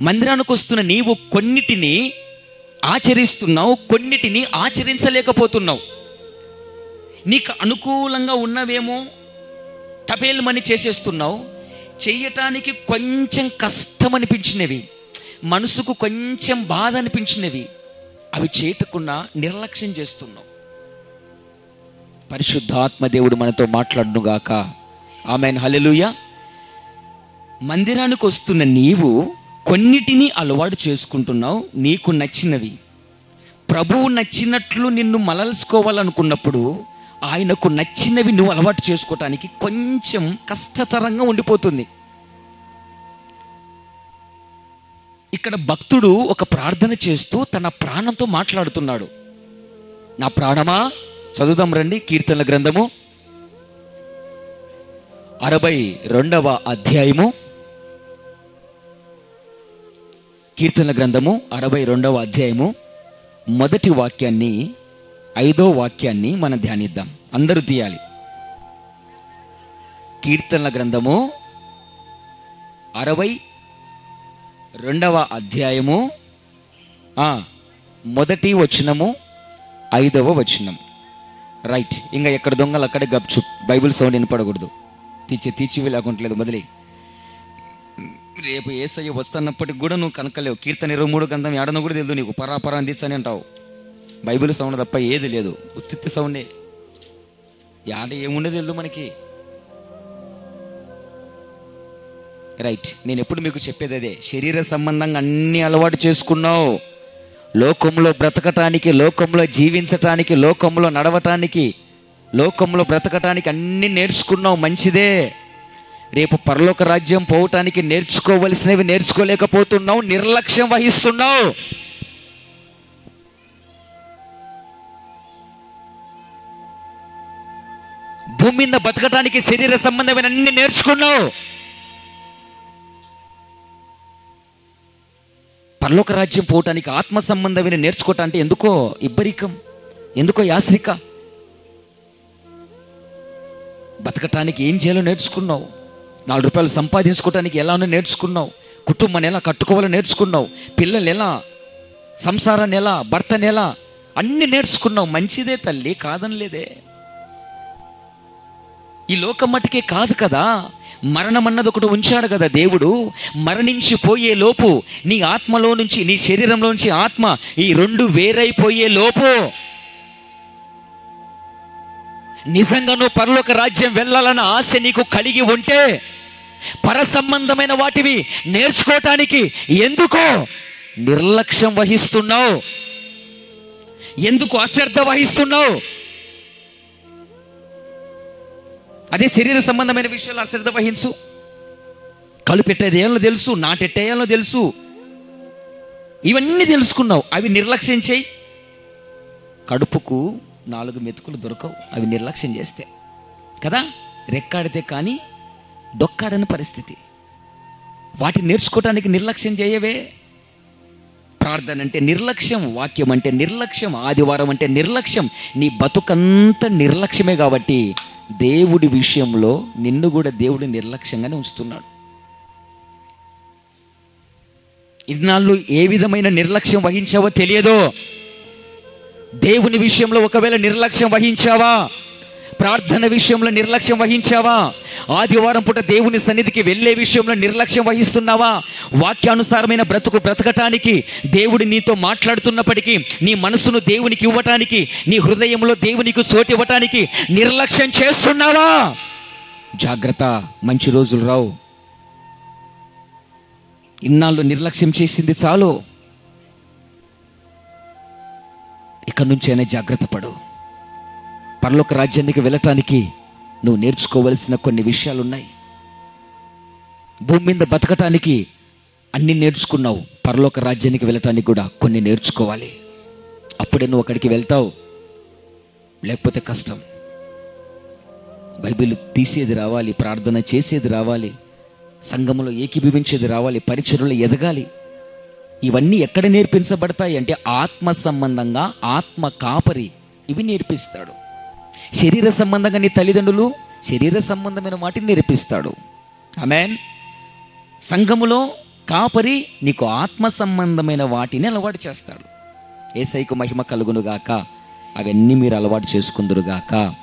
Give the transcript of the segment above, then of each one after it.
మందిరానికి వస్తున్న నీవు కొన్నిటిని ఆచరిస్తున్నావు కొన్నిటిని ఆచరించలేకపోతున్నావు. నీకు అనుకూలంగా ఉన్నవేమో తపేలమని చేసేస్తున్నావు. చెయ్యటానికి కొంచెం కష్టం అనిపించినవి మనసుకు కొంచెం బాధ అనిపించినవి అవి చేయటకుండా నిర్లక్ష్యం చేస్తున్నావు. పరిశుద్ధాత్మ దేవుడు మనతో మాట్లాడునుగాక ఆమె హలెలుయ మందిరానికి వస్తున్న నీవు కొన్నిటిని అలవాటు చేసుకుంటున్నావు నీకు నచ్చినవి. ప్రభువు నచ్చినట్లు నిన్ను మలల్చుకోవాలనుకున్నప్పుడు ఆయనకు నచ్చినవి నువ్వు అలవాటు చేసుకోవటానికి కొంచెం కష్టతరంగా ఉండిపోతుంది. ఇక్కడ భక్తుడు ఒక ప్రార్థన చేస్తూ తన ప్రాణంతో మాట్లాడుతున్నాడు. నా ప్రాణమా? చదువుదాం రండి కీర్తనల గ్రంథము. అరవై రెండవ అధ్యాయము. కీర్తనల గ్రంథము అరవై రెండవ అధ్యాయము. మొదటి వాక్యాన్ని ఐదో వాక్యాన్ని మనం ధ్యానిద్దాం. అందరూ తీయాలి. కీర్తనల గ్రంథము అరవై రెండవ అధ్యాయము. మొదటి వచనము ఐదవ వచనం రైట్ ఇంకా ఎక్కడ దొంగలు అక్కడే గప్చు బైబిల్ సౌండ్ వినపడకూడదు. తీర్చి తీర్చివి లేదు మొదలై రేపు ఏసయ్య వస్తున్నప్పటికి కూడా నువ్వు కనకలేవు. కీర్తన ఇరవై మూడు గంధం ఏడనో కూడా తెలియదు నీకు. పరాపరా పరా అందిస్తానే అంటావు. బైబిల్ సౌండ్ తప్ప ఏది లేదు. ఉత్తిత్తి సౌండే. యాడ ఏముండేది తెలియదు మనకి. రైట్ నేను ఎప్పుడు మీకు చెప్పేది అదే. శరీర సంబంధంగా అన్ని అలవాటు చేసుకున్నావు. లోకంలో బ్రతకటానికి లోకంలో జీవించటానికి లోకంలో నడవటానికి లోకంలో బ్రతకటానికి అన్ని నేర్చుకున్నావు. మంచిదే. రేపు పరలోక రాజ్యం పోవటానికి నేర్చుకోవలసినవి నేర్చుకోలేకపోతున్నావు నిర్లక్ష్యం వహిస్తున్నావు. భూమి మీద బతకటానికి శరీర సంబంధమైన అన్ని నేర్చుకున్నావు. పరలోక రాజ్యం పోవటానికి ఆత్మ సంబంధమైన నేర్చుకోవటానికి ఎందుకో ఇబ్బరికం ఎందుకో యాశ్రిక? బతకటానికి ఏం చేయాలో నేర్చుకున్నావు? నాలుగు రూపాయలు సంపాదించుకోవటానికి ఎలానో నేర్చుకున్నావు. కుటుంబాన్ని ఎలా కట్టుకోవాలో నేర్చుకున్నావు. పిల్లలు ఎలా సంసారాన్ని ఎలా భర్తని ఎలా అన్ని నేర్చుకున్నావు. మంచిదే తల్లి కాదనలేదే. ఈ లోకం మటుకే కాదు కదా. మరణం అన్నది ఒకటి ఉంచాడు కదా దేవుడు. మరణించి పోయే లోపు నీ ఆత్మలో నుంచి నీ శరీరంలో నుంచి ఆత్మ ఈ రెండు వేరైపోయే లోపు. నిజంగా నువ్వు పరలోక రాజ్యం వెళ్ళాలన్న ఆశ నీకు కలిగి ఉంటే పర సంబంధమైన వాటివి నేర్చుకోవటానికి ఎందుకో నిర్లక్ష్యం వహిస్తున్నావు? ఎందుకు అశ్రద్ధ వహిస్తున్నావు? అదే శరీర సంబంధమైన విషయాలు అశ్రద్ధ వహించు. కళ్ళు పెట్టేది ఏమో తెలుసు నాటెట్టేయాలో తెలుసు. ఇవన్నీ తెలుసుకున్నావు అవి నిర్లక్ష్యం చేయి. కడుపుకు నాలుగు మెతుకులు దొరకవు అవి నిర్లక్ష్యం చేస్తే. కదా? రెక్కాడితే కానీ డొక్కాడని పరిస్థితి. వాటిని నేర్చుకోవటానికి నిర్లక్ష్యం చేయవే. ప్రార్థన అంటే నిర్లక్ష్యం వాక్యం అంటే నిర్లక్ష్యం ఆదివారం అంటే నిర్లక్ష్యం. నీ బతుకంత నిర్లక్ష్యమే కాబట్టి దేవుడి విషయంలో నిన్ను కూడా దేవుడు నిర్లక్ష్యంగానే ఉంచుతున్నాడు. ఇన్నాళ్ళు ఏ విధమైన నిర్లక్ష్యం వహించావో తెలియదో? దేవుని విషయంలో ఒకవేళ నిర్లక్ష్యం వహించావా? ప్రార్థన విషయంలో నిర్లక్ష్యం వహించావా? ఆదివారం పూట దేవుని సన్నిధికి వెళ్ళే విషయంలో నిర్లక్ష్యం వహిస్తున్నావా? వాక్యానుసారమైన బ్రతుకు బ్రతకటానికి దేవుడు నీతో మాట్లాడుతున్నప్పటికీ నీ మనసును దేవునికి ఇవ్వటానికి నీ హృదయంలో దేవునికి చోటు ఇవ్వటానికి నిర్లక్ష్యం చేస్తున్నావా? జాగ్రత్త మంచి రోజులు రావు. ఇన్నాళ్ళు నిర్లక్ష్యం చేసింది చాలు. ఇక నుంచైనా జాగ్రత్త పడు. పరలోక రాజ్యానికి వెళ్ళటానికి నువ్వు నేర్చుకోవలసిన కొన్ని విషయాలు ఉన్నాయి భూమి మీద బతకటానికి అన్ని నేర్చుకున్నావు. పరలోక రాజ్యానికి వెళ్ళటానికి కూడా కొన్ని నేర్చుకోవాలి. అప్పుడే నువ్వు అక్కడికి వెళ్తావు. లేకపోతే కష్టం. బైబిల్ తీసేది రావాలి ప్రార్థన చేసేది రావాలి సంఘములో ఏకీభవించేది రావాలి పరిచయలో ఎదగాలి. ఇవన్నీ ఎక్కడ నేర్పించబడతాయి అంటే ఆత్మ సంబంధంగా ఆత్మ కాపరి ఇవి నేర్పిస్తాడు. శరీర సంబంధంగా నీ తల్లిదండ్రులు శరీర సంబంధమైన వాటిని నేర్పిస్తాడు. ఆమెన్. సంఘములో కాపరి నీకు ఆత్మ సంబంధమైన వాటిని అలవాటు చేస్తాడు. ఏసైకు మహిమ కలుగునుగాక అవన్నీ మీరు అలవాటు చేసుకుందురుగాక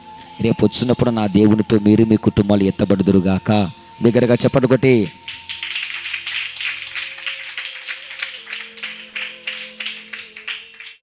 రేపు వచ్చినప్పుడు నా దేవునితో మీరు మీ కుటుంబాలు ఎత్తబడుదురుగాక బిగ్గరగా చెప్పండి ఒకటి